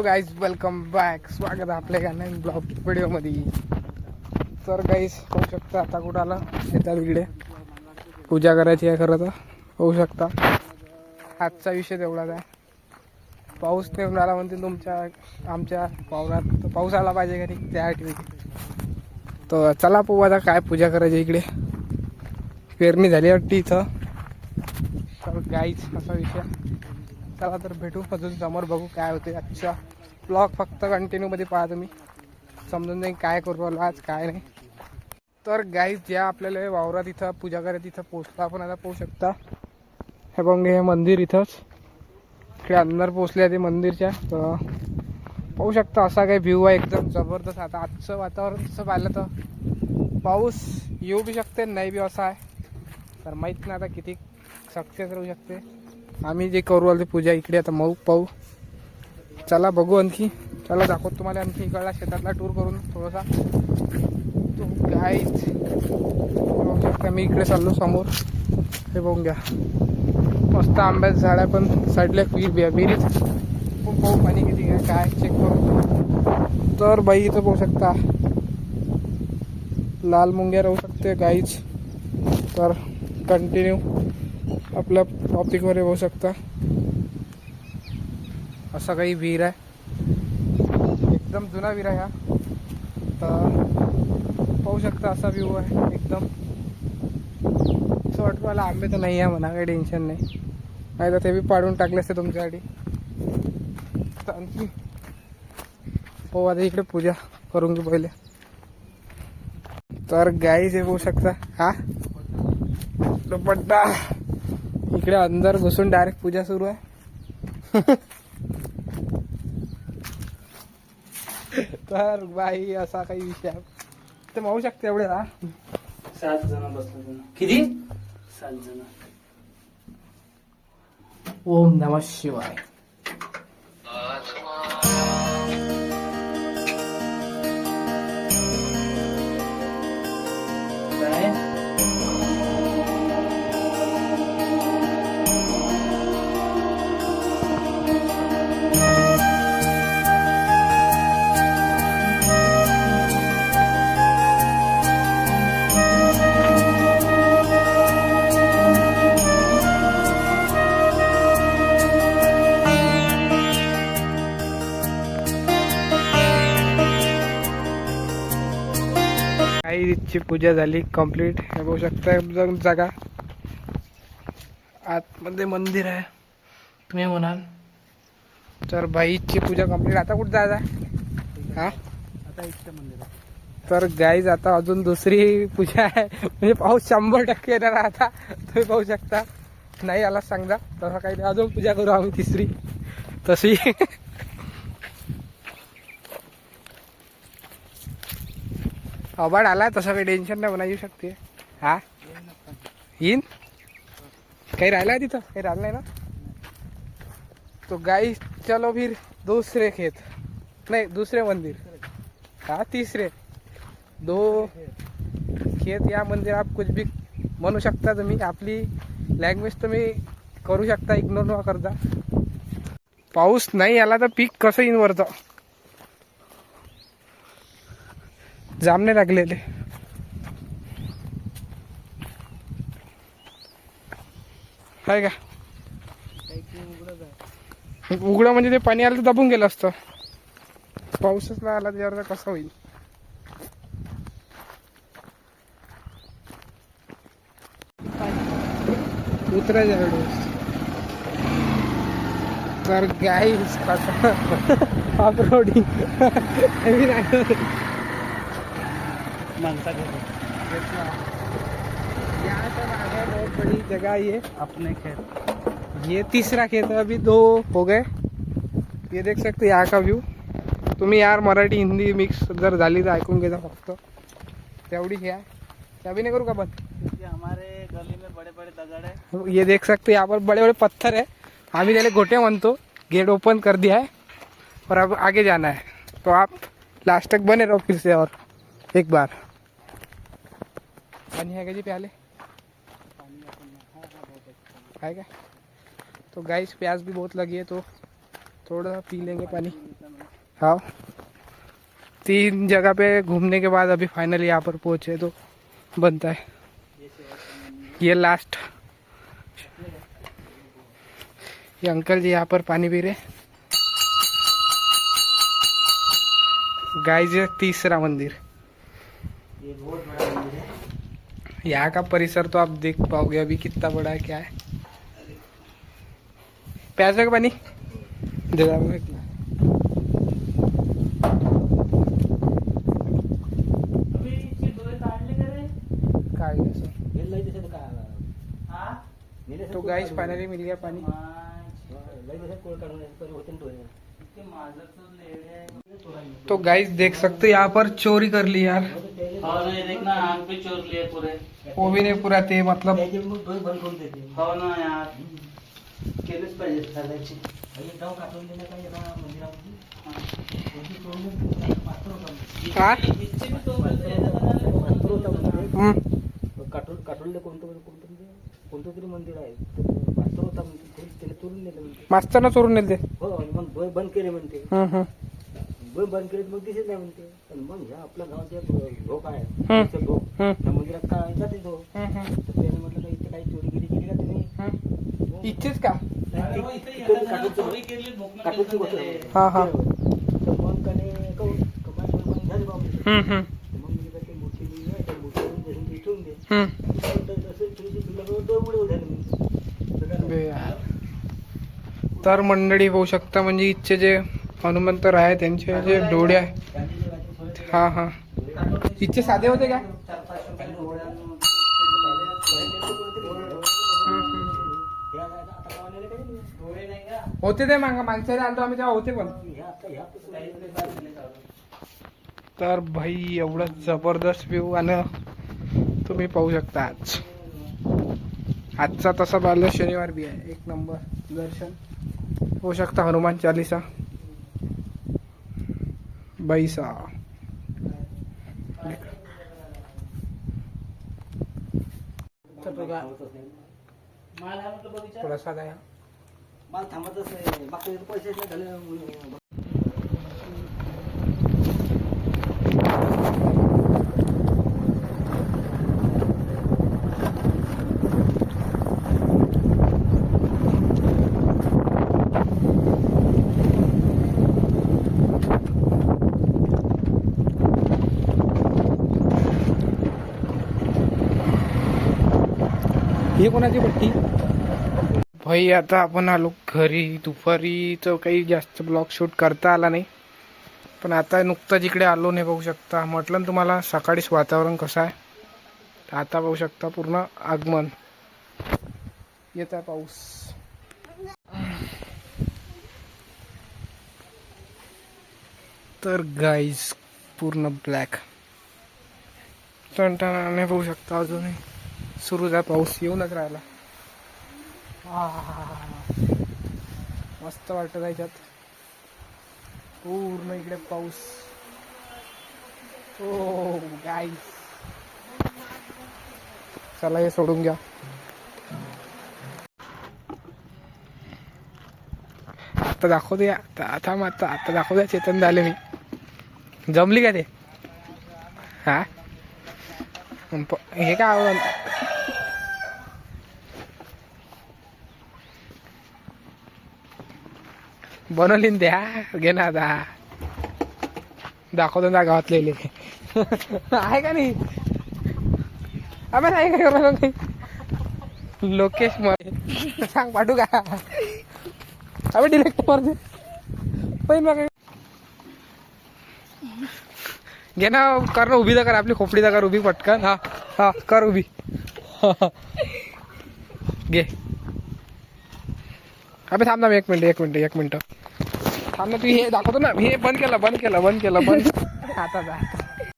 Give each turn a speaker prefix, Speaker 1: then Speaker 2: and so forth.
Speaker 1: Hello guys welcome back. स्वागत आहे आपल्या नवीन ब्लॉग व्हिडिओमध्ये. तर गाईज होऊ शकता आता कुठं आलं? येतात इकडे. पूजा करायची आहे खरं तर. होऊ शकता. आजचा विषय तेवढाच आहे. पाऊस नेऊन आला म्हणते तुमच्या आमच्या पावरात तर पाऊस आला पाहिजे का नाही त्यासाठी. तर चला पाहू आता काय पूजा करायची इकडे. पेरणी झाली वाटते इथं. तर गाईच असा विषय. चला तर भेटू अजून समोर बघू काय होते आजच्या ब्लॉग फक्त कंटिन्यूमध्ये पहा तुम्ही. समजून जाईल काय करू आलो आज काय नाही. तर गाईज ज्या आपल्याला वावरात इथं पूजा करत इथं पोचला आपण आता पोहू शकता. हे बघ हे मंदिर इथंच. इकडे अंदर पोचले ते मंदिरच्या. तर पाहू शकता असा काही व्ह्यू आहे एकदम जबरदस्त. आता आजचं वातावरण तसं पाहिलं तर पाऊस येऊ बी शकते नाही बी असा आहे. तर माहीत नाही आता किती सक्सेस राहू शकते. आम्ही जे करू आलो ते पूजा इकडे आता मऊ पाहू. चला बघू आणखी. चला दाखवतो तुम्हाला आणखी इकडला शेतातला टूर करून थोडासा. तो गाईच बघू शकता मी इकडे चाललो समोर. हे बघून घ्या. मस्त आंब्याचं झाड आहे पण साईडला विहीर बिया विहिरीत पण पाहू पाणी किती घ्या काय चेक करू. तर बाई इथं पाहू शकता. लाल मुंग्या राहू शकते गाईच तर कंटिन्यू आपल्या टॉपिकवर होऊ शकता. असा काही विहीर आहे. एकदम जुना विहीर आहे हा. तर पाहू शकता असा व्ह्यू आहे. एकदम असं वाटतं मला आंबे तर नाही आहे म्हणा काही टेन्शन नाही. नाही तर ते बी पाडून टाकले असते तुमच्यासाठी. तर आणखी हो आता इकडे पूजा करून घेऊ पहिले. तर गाई जे होऊ शकता. हा? दुपट्टा. इकडे अंदर घुसून डायरेक्ट पूजा सुरू आहे. तर बाई असा काही विषय ते माहू शकते एवढे हा?
Speaker 2: सात जण बसलो किती? सात जण.
Speaker 1: ओम नम शिवाय. आईची पूजा झाली कंप्लीट हे बघू शकता एकदम जागा. आतमध्ये मंदिर आहे. तुम्ही म्हणाल तर बाईची पूजा कंप्लीट आता कुठं जायचं हा?
Speaker 2: आता इथं मंदिर आहे.
Speaker 1: तर गाईज आता अजून दुसरी पूजा आहे. म्हणजे पाऊस शंभर टक्के येणार आता. तुम्ही पाहू शकता. नाही आला सांगा तसं काही अजून पूजा करू आम्ही तिसरी. तशी. अबाड आला तसं काही टेन्शन नाही म्हणा येऊ शकते. हा? येईन? काही राहिला तिथं? काही राहिलं नाही ना? तो गाई चलो फिर दुसरे खेत. नाही दुसरे मंदिर. हा तीसरे. दो खेत या मंदिर आप कुछ भी म्हणू शकता तुम्ही. आपली लँग्वेज तुम्ही करू शकता इग्नोर न करता. पाऊस नाही आला तर पीक कसं येईन वरचं? जामने लागलेले. आहे का? उघडं म्हणजे ते पाणी आलं तर दबून गेलं असतं. पाऊसच नाही आला त्याच्यावर तर कसं होईल? उतरायच्या तर गाईस ऑफ रोडिंग
Speaker 2: माणसा
Speaker 1: यहाँ पर आगे बहुत बड़ी जगह ये
Speaker 2: अपने खेत।
Speaker 1: ये तीसरा खेत है अभी दो हो गए। ये देख सकते यहाँ का व्यू तुम्ही यार मराठी हिंदी मिक्स जर झाली तर ऐकून घेता फक्त. तेवढी हे आहे चाबी नहीं करू का बंद?
Speaker 2: हमारे गली में बड़े बड़े दगड़ है।
Speaker 1: ये देख सकते यहाँ पर बड़े बड़े पत्थर है। आम्ही त्याला गोटे म्हणतो गेट ओपन कर दिया है और अब आगे जाना है. तो आप लास्ट तक बने रहो फिर से और एक बार. पानी है जी प्याले? है क्या? तो गाइस प्यास भी बहुत लगी है तो थोड़ा सा पी लेंगे पानी। हाँ। तीन जगह पे घूमने के बाद अभी फाइनल यहाँ पर पहुँचे तो बनता है। ये लास्ट ये अंकल जी यहाँ पर पानी पी रहे गाय जी तीसरा मंदिर।
Speaker 2: ये बहुत बड़ा मंदिर है।
Speaker 1: यहाँ का परिसर तो आप देख पाओगे अभी कितना बड़ा है क्या है। प्यासे का पानी? दे तो गाइस फाइनली मिल गया पानी।
Speaker 2: ते
Speaker 1: गाइस देख सकते हो यहाँ पर चोरी कर ली यार।
Speaker 2: हो ना ये देख ना आग पे चोर लिए पूरे।
Speaker 1: वो भी नहीं पूरा थे मतलब.
Speaker 2: हो ना यार। केलेच पाहिजे चालायची
Speaker 3: मंदिरामध्ये. कोणती कोणतं कोणतं तरी मंदिर आहे होता चोरून नेलं
Speaker 1: मास्तर चोरून नेले ते
Speaker 3: हो? मग बंद केले म्हणते बंद केले तर मग दिसत नाही म्हणते आणि मग ह्या आपल्या गावात भोक आहे भोक. त्या मंदिरात काय जाते तो. तर त्याने म्हटलं का इथे काही चोरीगिरी केली का तुम्ही.
Speaker 1: इच्छेच का
Speaker 2: हो, चोरी
Speaker 3: गोष्ट. आहे.
Speaker 1: हा, हा.
Speaker 3: तर मग त्याने कहून कमाल बंद झाली बा म्हणजे.
Speaker 1: हम्म, हम्म.
Speaker 3: तर मग मी काही मूर्ती लिहिली आहे, त्या मूर्तीवरून जसं ते ठेवून दे
Speaker 1: हम्म.
Speaker 3: तर तसं थोडीशी तुला डोळे उडे झाले म्हणजे.
Speaker 1: बे यार. तर मंडळी होऊ शकता म्हणजे इथचे जे हनुमंतर आहे त्यांचे जे डोळे आहे. हा हा. इथचे साधे होते का? होते ते मागा माणसाने आलतो आम्ही तेव्हा होते पण. तर भाई एवढं जबरदस्त व्ह्यू आणि तुम्ही पाहू शकता आज. आजचा तसा बाल शनिवार बी आहे. एक नंबर दर्शन. होऊ शकता हनुमान चालिसा. बैसा
Speaker 2: माल आहे
Speaker 1: प्रसाद
Speaker 3: माल थांबतच नाही. मागच्या नाही झाले
Speaker 1: हे कोणाची पट्टी? भाई आता आपण आलो घरी. दुपारीचं काही जास्त ब्लॉग शूट करता आला नाही. पण आता नुकताच इकडे आलो नाही पाहू शकता. म्हटलं ना तुम्हाला सकाळीच वातावरण कसं आहे? आता पाहू शकता पूर्ण आगमन. येत आहे पाऊस. तर गाईज पूर्ण ब्लॅक टणटणाने पाहू शकता अजूनही. सुरू झाला पाऊस येऊनच राहिला. मस्त वाटत आहे त्यात पूर्ण इकडे पाऊस. हो, ओ गाय चला हे सोडून घ्या. आता दाखवते आता आता मग आता आता द्या चेतन झाले मी. जमली का ते? हा? पण प- हे काय आवडलं बनवली द्या घे ना आता. दाखवतो ना गावातलेले. आहे का नाही? आम्ही नाही काय करायला नाही लोकेशमध्ये सांग पाठवू का? आम्ही डिरेक्ट मारते पण मग. घे ना कर ना उभी तर कर आपली खोपडी तर कर उभी पटकन. हा हा कर उभी. घे. आम्ही थांब ना एक मिनिट एक मिनिट एक मिनिट. थांब ना तू हे दाखवतो ना. हे बंद केलं बंद केलं बंद केलं बंद. आता जा